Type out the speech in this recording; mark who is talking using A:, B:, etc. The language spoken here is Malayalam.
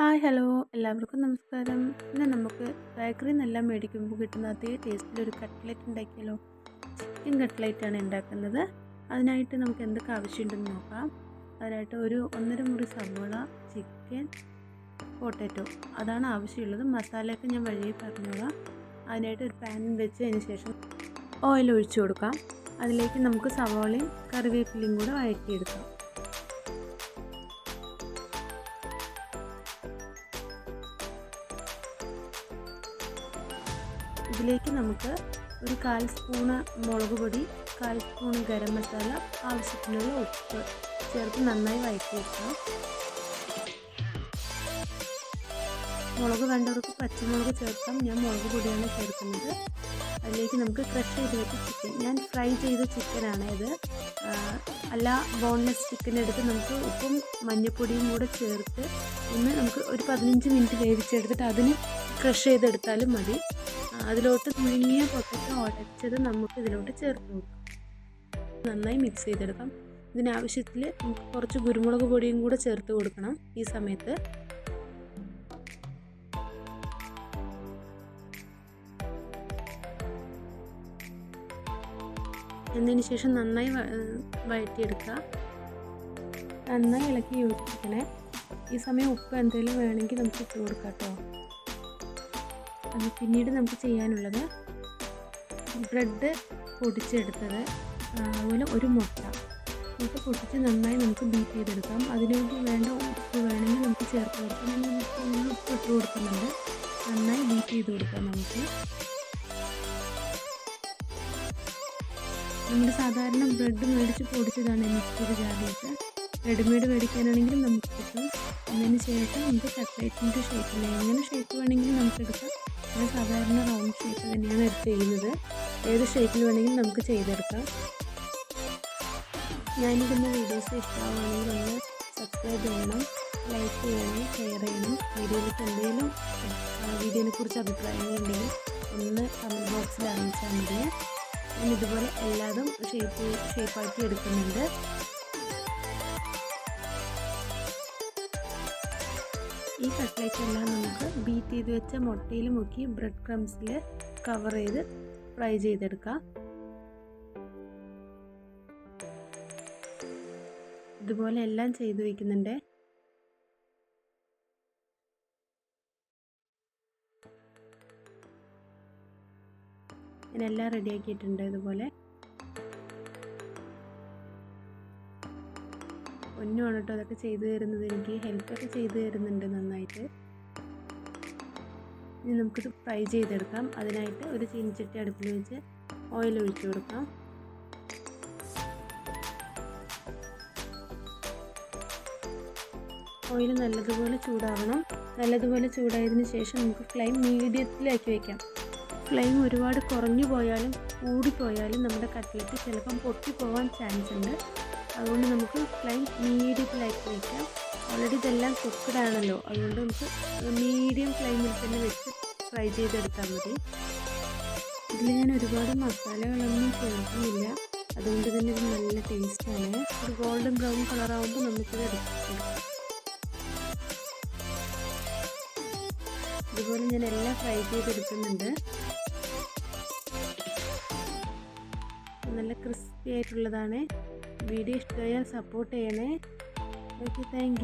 A: Hi hello. എല്ലാവർക്കും നമസ്കാരം. ഇന്ന് നമുക്ക് ബേക്കറിയിൽ മേടിക്കുമ്പോൾ കിട്ടുന്ന അതേ ടേസ്റ്റിൽ ഒരു കട്ട്ലറ്റ് ഉണ്ടാക്കിയാലോ? ചിക്കൻ ആണ് ഉണ്ടാക്കുന്നത്. അതിനായിട്ട് നമുക്ക് എന്തൊക്കെ ആവശ്യമുണ്ടെന്ന് നോക്കാം. അതിനായിട്ട് ഒരു ഒന്നര മുറി സവോള ചിക്കൻ പൊട്ടാറ്റോ അതാണ് ആവശ്യമുള്ളത്. മസാലയൊക്കെ ഞാൻ വഴിയെ പറഞ്ഞോളാം. അതിനായിട്ട് ഒരു പാൻ വെച്ചതിന് ശേഷം ഓയിൽ ഒഴിച്ചു കൊടുക്കാം. അതിലേക്ക് നമുക്ക് സവോളയും കറിവേപ്പിലയും കൂടെ വഴറ്റിയെടുക്കാം. ഇതിലേക്ക് നമുക്ക് ഒരു കാൽ സ്പൂണ് മുളക് പൊടി കാൽ സ്പൂൺ ഗരം മസാല ആവശ്യത്തിനുള്ള ഉപ്പ് ചേർത്ത് നന്നായി വഴറ്റിയെടുക്കാം മുളക് വേണ്ടവർക്ക് പച്ചമുളക് ചേർക്കാം. ഞാൻ മുളക് പൊടിയാണ് ചേർക്കുന്നത്. അതിലേക്ക് നമുക്ക് ക്രഷ് ചെയ്ത് വെച്ച ചിക്കൻ ഞാൻ ഫ്രൈ ചെയ്ത ചിക്കനാണ് ഇത്. അല്ല ബോൺലെസ് ചിക്കൻ എടുത്ത് നമുക്ക് ഉപ്പും മഞ്ഞൾപ്പൊടിയും കൂടെ ചേർത്ത് ഒന്ന് നമുക്ക് ഒരു പതിനഞ്ച് മിനിറ്റ് വേവിച്ചെടുത്തിട്ട് അതിന് ക്രഷ് ചെയ്തെടുത്താലും മതി. അതിലോട്ട് മുഴുങ്ങിയ പൊട്ടറ്റോ ഉടച്ചത് നമുക്ക് ഇതിലോട്ട് ചേർത്ത് കൊടുക്കാം. നന്നായി മിക്സ് ചെയ്തെടുക്കാം. ഇതിനാവശ്യത്തിൽ നമുക്ക് കുറച്ച് കുരുമുളക് പൊടിയും കൂടെ ചേർത്ത് കൊടുക്കണം ഈ സമയത്ത്. എന്നതിന് ശേഷം നന്നായി വഴറ്റിയെടുക്കുക. നന്നായി ഇളക്കി യോജിപ്പിക്കണേ. ഈ സമയം ഉപ്പ് എന്തെങ്കിലും വേണമെങ്കിൽ നമുക്ക് ഇട്ട് കൊടുക്കാം കേട്ടോ. അത് പിന്നീട് നമുക്ക് ചെയ്യാനുള്ളത് ബ്രെഡ് പൊടിച്ചെടുത്തത് അതുപോലെ ഒരു മുട്ട. മുട്ട പൊട്ടിച്ച് നന്നായി നമുക്ക് ബീറ്റ് ചെയ്തെടുക്കാം. അതിനുവേണ്ടി വേണ്ട ഉപ്പ് വേണമെങ്കിൽ നമുക്ക് ചേർത്ത് കൊടുക്കാം. ഞാൻ ഉപ്പ് ഇട്ട് കൊടുക്കുന്നുണ്ട്. നന്നായി ബീറ്റ് ചെയ്ത് കൊടുക്കാം നമുക്ക്. നമ്മൾ സാധാരണ ബ്രെഡ് മേടിച്ച് പൊടിച്ചതാണ് മിക്സിയുടെ ജാതിയൊക്കെ റെഡിമെയ്ഡ് മേടിക്കാനാണെങ്കിൽ നമുക്ക് കിട്ടും. അതിന് ശേഷം നമുക്ക് ഷേപ്പ് ഷേപ്പിൽ എങ്ങനെ ഷേപ്പ് വേണമെങ്കിലും നമുക്ക് എടുക്കാം. ഞാൻ സാധാരണ റൗണ്ട് ഷേപ്പ് തന്നെയാണ് ചെയ്യുന്നത്. ഏത് ഷേപ്പിൽ വേണമെങ്കിലും നമുക്ക് ചെയ്തെടുക്കാം. ഞാനിടുന്ന വീഡിയോസ് ഇഷ്ടമാവുകയാണെങ്കിൽ ഒന്ന് സബ്സ്ക്രൈബ് ചെയ്യണം ലൈക്ക് ചെയ്യണം ഷെയർ ചെയ്യണം. വീഡിയോയിലേക്ക് എന്തെങ്കിലും വീഡിയോനെ കുറിച്ച് അഭിപ്രായങ്ങൾ ഉണ്ടെങ്കിൽ ഒന്ന് കമന്റ് ബോക്സിൽ അറിയിച്ചാൽ മതി. ഞാൻ ഇതുപോലെ എല്ലാതും ഷേപ്പ് ഷേപ്പാക്കി എടുക്കുന്നുണ്ട്. ഈ കട്ട്ലേറ്റ് എല്ലാം നമുക്ക് ബീറ്റ് ചെയ്ത് വെച്ച മുട്ടയിൽ മുക്കി ബ്രെഡ് ക്രംസിൽ കവർ ചെയ്ത് ഫ്രൈ ചെയ്തെടുക്കാം. ഇതുപോലെ എല്ലാം ചെയ്തു വയ്ക്കുന്നുണ്ട് ഞാനെല്ലാം റെഡിയാക്കിയിട്ടുണ്ട് ഇതുപോലെ. പൊന്നുമാണ് കേട്ടോ അതൊക്കെ ചെയ്തു തരുന്നത്. എനിക്ക് ഹെൽപ്പൊക്കെ ചെയ്തു തരുന്നുണ്ട് നന്നായിട്ട്. ഇനി നമുക്കിത് ഫ്രൈ ചെയ്തെടുക്കാം. അതിനായിട്ട് ഒരു ചീനിച്ചട്ടി അടുപ്പിൽ വെച്ച് ഓയിൽ ഒഴിച്ചു കൊടുക്കാം. ഓയിൽ നല്ലതുപോലെ ചൂടാവണം. നല്ലതുപോലെ ചൂടായതിനു ശേഷം നമുക്ക് ഫ്ലെയിം മീഡിയത്തിലാക്കി വയ്ക്കാം ഫ്ലെയിം ഒരുപാട് കുറഞ്ഞു പോയാലും കൂടിപ്പോയാലും നമ്മുടെ കട്ട്ലറ്റ് ചിലപ്പം പൊട്ടിപ്പോവാൻ ചാൻസ് ഉണ്ട്. അതുകൊണ്ട് നമുക്ക് ഫ്ലെയിം മീഡിയത്തിലാക്കി വയ്ക്കാം ഓൾറെഡി ഇതെല്ലാം കുക്കഡ് ആണല്ലോ. അതുകൊണ്ട് നമുക്ക് മീഡിയം ഫ്ലെയിമിൽ തന്നെ വെച്ച് ഫ്രൈ ചെയ്തെടുത്താൽ മതി. ഇതിൽ ഞാൻ ഒരുപാട് മസാലകളൊന്നും ചേർക്കുന്നില്ല. അതുകൊണ്ട് തന്നെ ഇത് നല്ല ടേസ്റ്റാണ് ഒരു ഗോൾഡൻ ബ്രൗൺ കളറാകുമ്പോൾ നമുക്കിത് എടുക്കാം. ഇതുപോലെ ഞാൻ എല്ലാം ഫ്രൈ ചെയ്തെടുക്കുന്നുണ്ട്. നല്ല ക്രിസ്പി ആയിട്ടുള്ളതാണ്. വീഡിയോ ഇഷ്ടമായാൽ സപ്പോർട്ട് ചെയ്യണേ. Okay thank